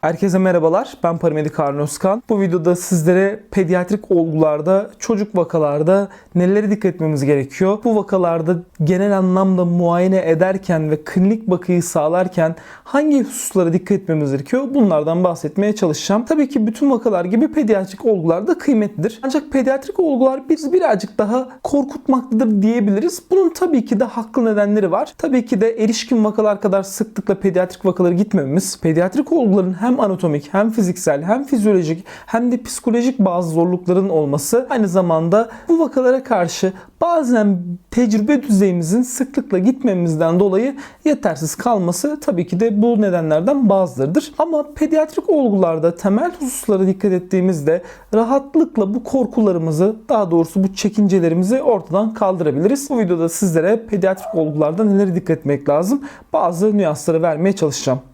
Herkese merhabalar. Ben paramedik Harun Özkan. Bu videoda sizlere pediatrik olgularda, çocuk vakalarda nelere dikkat etmemiz gerekiyor? Bu vakalarda genel anlamda muayene ederken ve klinik bakıyı sağlarken hangi hususlara dikkat etmemiz gerekiyor? Bunlardan bahsetmeye çalışacağım. Tabii ki bütün vakalar gibi pediatrik olgular da kıymetlidir. Ancak pediatrik olgular bizi birazcık daha korkutmaktadır diyebiliriz. Bunun tabii ki de haklı nedenleri var. Tabii ki de erişkin vakalar kadar sıklıkla pediatrik vakalara gitmememiz, pediatrik olguların hem anatomik hem fiziksel hem fizyolojik hem de psikolojik bazı zorlukların olması aynı zamanda bu vakalara karşı bazen tecrübe düzeyimizin sıklıkla gitmemizden dolayı yetersiz kalması tabii ki de bu nedenlerden bazılarıdır. Ama pediatrik olgularda temel hususlara dikkat ettiğimizde rahatlıkla bu korkularımızı daha doğrusu bu çekincelerimizi ortadan kaldırabiliriz. Bu videoda sizlere pediatrik olgularda nelere dikkat etmek lazım bazı nüansları vermeye çalışacağım.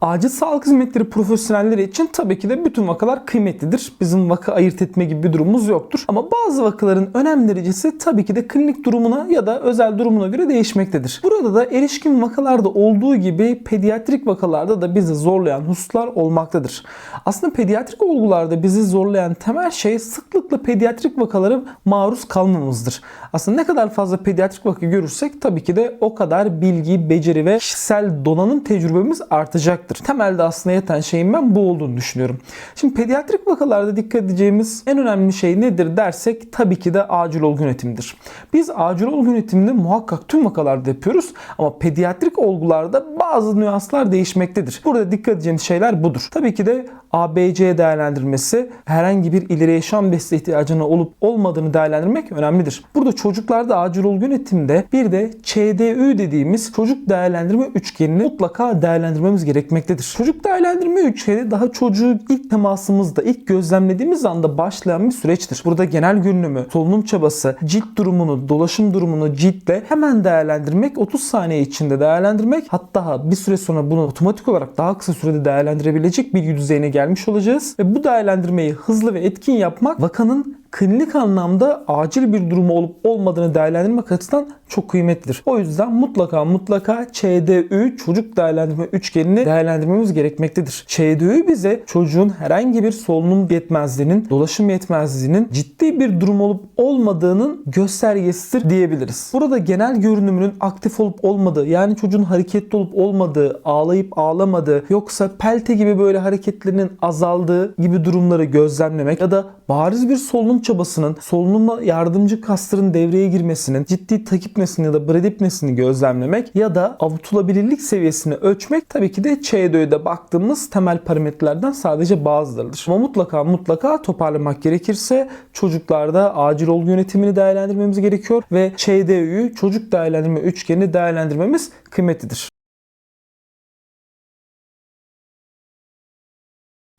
Acil sağlık hizmetleri profesyonelleri için tabii ki de bütün vakalar kıymetlidir. Bizim vaka ayırt etme gibi bir durumumuz yoktur. Ama bazı vakaların önem derecesi tabii ki de klinik durumuna ya da özel durumuna göre değişmektedir. Burada da erişkin vakalarda olduğu gibi pediatrik vakalarda da bizi zorlayan hususlar olmaktadır. Aslında pediatrik olgularda bizi zorlayan temel şey sıklıkla pediatrik vakalara maruz kalmamızdır. Aslında ne kadar fazla pediatrik vaka görürsek tabii ki de o kadar bilgi, beceri ve kişisel donanım tecrübemiz artacaktır. Temelde aslında yeten şeyin ben bu olduğunu düşünüyorum. Şimdi pediatrik vakalarda dikkat edeceğimiz en önemli şey nedir dersek tabii ki de acil olgu yönetimidir. Biz acil olgu yönetimini muhakkak tüm vakalarda yapıyoruz ama pediatrik olgularda bazı nüanslar değişmektedir. Burada dikkat edeceğimiz şeyler budur. Tabii ki de ABC değerlendirmesi herhangi bir ileri yaşam desteği ihtiyacına olup olmadığını değerlendirmek önemlidir. Burada çocuklarda acil olgu yönetimde bir de ÇDÜ dediğimiz çocuk değerlendirme üçgenini mutlaka değerlendirmemiz gerekmektedir. Çocuk değerlendirme üçgeni daha çocuğu ilk temasımızda, ilk gözlemlediğimiz anda başlayan bir süreçtir. Burada genel görünümü, solunum çabası, cilt durumunu, dolaşım durumunu ciltle hemen değerlendirmek, 30 saniye içinde değerlendirmek hatta bir süre sonra bunu otomatik olarak daha kısa sürede değerlendirebilecek bir düzeyine gelmiş olacağız. Ve bu değerlendirmeyi hızlı ve etkin yapmak vakanın klinik anlamda acil bir durumu olup olmadığını değerlendirmek açısından çok kıymetlidir. O yüzden mutlaka mutlaka ÇDÜ çocuk değerlendirme üçgenini değerlendirmemiz gerekmektedir. ÇDÜ bize çocuğun herhangi bir solunum yetmezliğinin, dolaşım yetmezliğinin ciddi bir durum olup olmadığının göstergesidir diyebiliriz. Burada genel görünümünün aktif olup olmadığı yani çocuğun hareketli olup olmadığı, ağlayıp ağlamadığı yoksa pelte gibi böyle hareketlerinin azaldığı gibi durumları gözlemlemek ya da bariz bir solunum çabasının, solunuma yardımcı kasların devreye girmesinin, ciddi takipnesini ya da bradipnesini gözlemlemek ya da avutulabilirlik seviyesini ölçmek tabii ki de ÇDÖ'de baktığımız temel parametrelerden sadece bazılarıdır. Ama mutlaka mutlaka toparlamak gerekirse çocuklarda acil olgu yönetimini değerlendirmemiz gerekiyor ve ÇDÜ'yü çocuk değerlendirme üçgenini değerlendirmemiz kıymetlidir.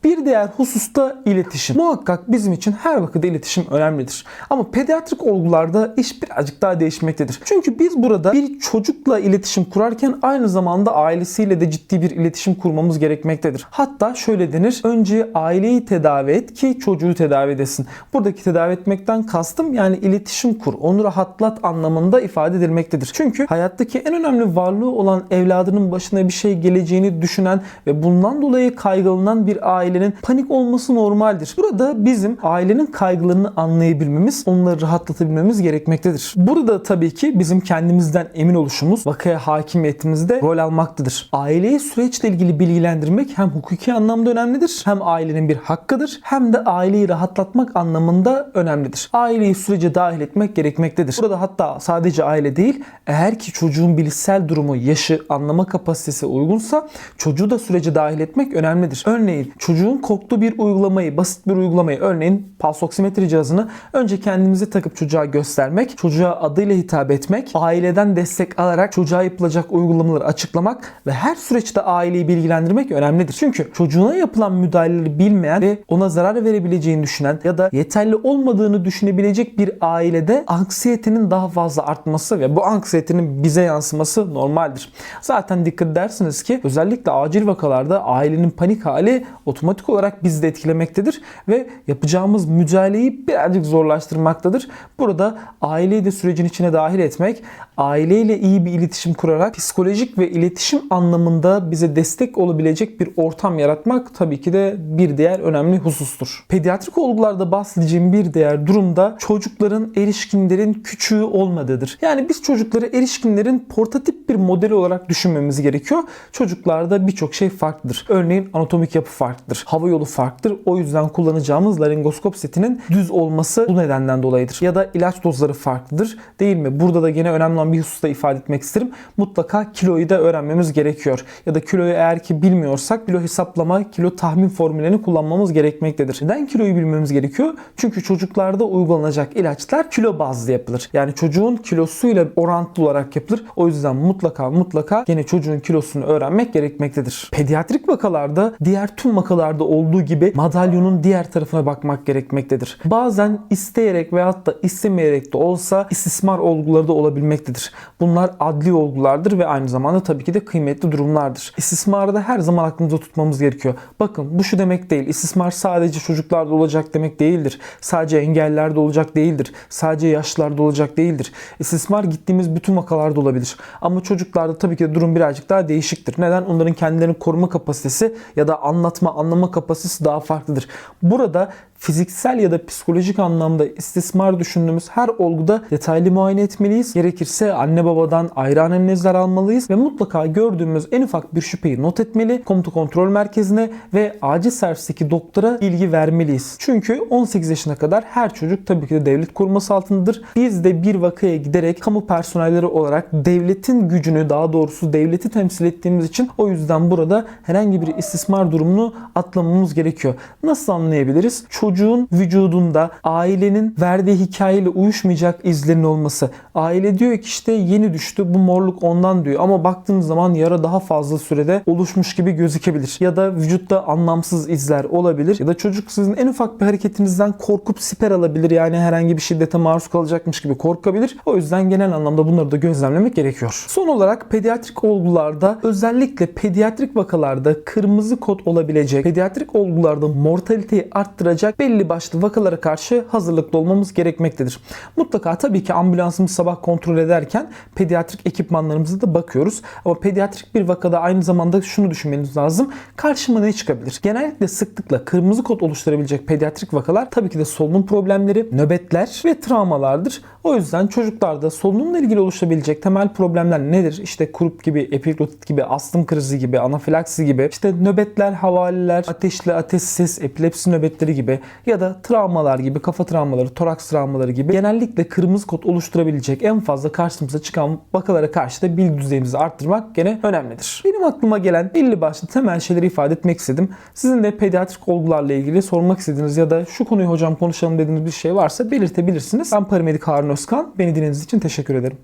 Bir diğer hususta iletişim. Muhakkak bizim için her vakıda iletişim önemlidir. Ama pediatrik olgularda iş birazcık daha değişmektedir. Çünkü biz burada bir çocukla iletişim kurarken aynı zamanda ailesiyle de ciddi bir iletişim kurmamız gerekmektedir. Hatta şöyle denir. Önce aileyi tedavi et ki çocuğu tedavi edesin. Buradaki tedavi etmekten kastım yani iletişim kur. Onu rahatlat anlamında ifade edilmektedir. Çünkü hayattaki en önemli varlığı olan evladının başına bir şey geleceğini düşünen ve bundan dolayı kaygılanan bir aile ailenin panik olması normaldir. Burada bizim ailenin kaygılarını anlayabilmemiz, onları rahatlatabilmemiz gerekmektedir. Burada tabii ki bizim kendimizden emin oluşumuz vakaya hakimiyetimizde rol almaktadır. Aileyi süreçle ilgili bilgilendirmek hem hukuki anlamda önemlidir, hem ailenin bir hakkıdır, hem de aileyi rahatlatmak anlamında önemlidir. Aileyi sürece dahil etmek gerekmektedir. Burada hatta sadece aile değil, eğer ki çocuğun bilişsel durumu, yaşı, anlama kapasitesi uygunsa çocuğu da sürece dahil etmek önemlidir. Örneğin çocuğun korktuğu bir uygulamayı, basit bir uygulamayı örneğin pulse oksimetri cihazını önce kendimize takıp çocuğa göstermek, çocuğa adıyla hitap etmek, aileden destek alarak çocuğa yapılacak uygulamaları açıklamak ve her süreçte aileyi bilgilendirmek önemlidir. Çünkü çocuğuna yapılan müdahaleleri bilmeyen ve ona zarar verebileceğini düşünen ya da yeterli olmadığını düşünebilecek bir ailede anksiyetenin daha fazla artması ve bu anksiyetenin bize yansıması normaldir. Zaten dikkat edersiniz ki özellikle acil vakalarda ailenin panik hali otomatik otomatik olarak bizi de etkilemektedir ve yapacağımız mücadeleyi birazcık zorlaştırmaktadır. Burada aileyi de sürecin içine dahil etmek, aileyle iyi bir iletişim kurarak psikolojik ve iletişim anlamında bize destek olabilecek bir ortam yaratmak tabii ki de bir diğer önemli husustur. Pediatrik olgularda bahsedeceğim bir diğer durumda çocukların erişkinlerin küçüğü olmadığıdır. Yani biz çocukları erişkinlerin portatif bir modeli olarak düşünmemiz gerekiyor. Çocuklarda birçok şey farklıdır. Örneğin anatomik yapı farklıdır. Hava yolu farklıdır. O yüzden kullanacağımız laringoskop setinin düz olması bu nedenden dolayıdır. Ya da ilaç dozları farklıdır. Değil mi? Burada da gene önemli olan bir hususta ifade etmek isterim. Mutlaka kiloyu da öğrenmemiz gerekiyor. Ya da kiloyu eğer ki bilmiyorsak kilo hesaplama, kilo tahmin formüllerini kullanmamız gerekmektedir. Neden kiloyu bilmemiz gerekiyor? Çünkü çocuklarda uygulanacak ilaçlar kilo bazlı yapılır. Yani çocuğun kilosuyla orantılı olarak yapılır. O yüzden mutlaka mutlaka gene çocuğun kilosunu öğrenmek gerekmektedir. Pediatrik vakalarda diğer tüm vakalarda olduğu gibi madalyonun diğer tarafına bakmak gerekmektedir. Bazen isteyerek veyahut da istemeyerek de olsa istismar olguları da olabilmektedir. Bunlar adli olgulardır ve aynı zamanda tabii ki de kıymetli durumlardır. İstismarı da her zaman aklımızda tutmamız gerekiyor. Bakın bu şu demek değil. İstismar sadece çocuklarda olacak demek değildir. Sadece engellilerde olacak değildir. Sadece yaşlılarda olacak değildir. İstismar gittiğimiz bütün vakalarda olabilir. Ama çocuklarda tabii ki de durum birazcık daha değişiktir. Neden? Onların kendilerini koruma kapasitesi ya da anlatma, anlama kapasitesi daha farklıdır. Burada fiziksel ya da psikolojik anlamda istismar düşündüğümüz her olguda detaylı muayene etmeliyiz. Gerekirse anne babadan ayrı anamnezler almalıyız ve mutlaka gördüğümüz en ufak bir şüpheyi not etmeli. Komuta kontrol merkezine ve acil servisteki doktora bilgi vermeliyiz. Çünkü 18 yaşına kadar her çocuk tabii ki de devlet koruması altındadır. Biz de bir vakaya giderek kamu personelleri olarak devletin gücünü daha doğrusu devleti temsil ettiğimiz için o yüzden burada herhangi bir istismar durumunu atlamamız gerekiyor. Nasıl anlayabiliriz? Çocuğun vücudunda ailenin verdiği hikayeyle uyuşmayacak izlerin olması. Aile diyor ki işte yeni düştü bu morluk ondan diyor ama baktığımız zaman yara daha fazla sürede oluşmuş gibi gözükebilir. Ya da vücutta anlamsız izler olabilir. Ya da çocuk sizin en ufak bir hareketinizden korkup siper alabilir. Yani herhangi bir şiddete maruz kalacakmış gibi korkabilir. O yüzden genel anlamda bunları da gözlemlemek gerekiyor. Son olarak pediatrik olgularda özellikle pediatrik vakalarda kırmızı kod olabilecek, pediatrik olgularda mortaliteyi arttıracak belli başlı vakalara karşı hazırlıklı olmamız gerekmektedir. Mutlaka tabii ki ambulansımız sabah kontrol ederken pediatrik ekipmanlarımıza da bakıyoruz. Ama pediatrik bir vakada aynı zamanda şunu düşünmeniz lazım. Karşıma ne çıkabilir? Genellikle sıklıkla kırmızı kod oluşturabilecek pediatrik vakalar tabii ki de solunum problemleri, nöbetler ve travmalardır. O yüzden çocuklarda solunumla ilgili oluşabilecek temel problemler nedir? İşte kurup gibi, epiglotit gibi, astım krizi gibi, anafilaksi gibi, işte nöbetler, havaleler, ateşli, ateşsiz, epilepsi nöbetleri gibi ya da travmalar gibi, kafa travmaları, toraks travmaları gibi genellikle kırmızı kod oluşturabilecek en fazla karşımıza çıkan vakalara karşı da bilgi düzeyimizi arttırmak gene önemlidir. Benim aklıma gelen belli başlı temel şeyleri ifade etmek istedim. Sizin de pediatrik olgularla ilgili sormak istediğiniz ya da şu konuyu hocam konuşalım dediğiniz bir şey varsa belirtebilirsiniz. Ben paramedik Harun Özkan. Beni dinlediğiniz için teşekkür ederim.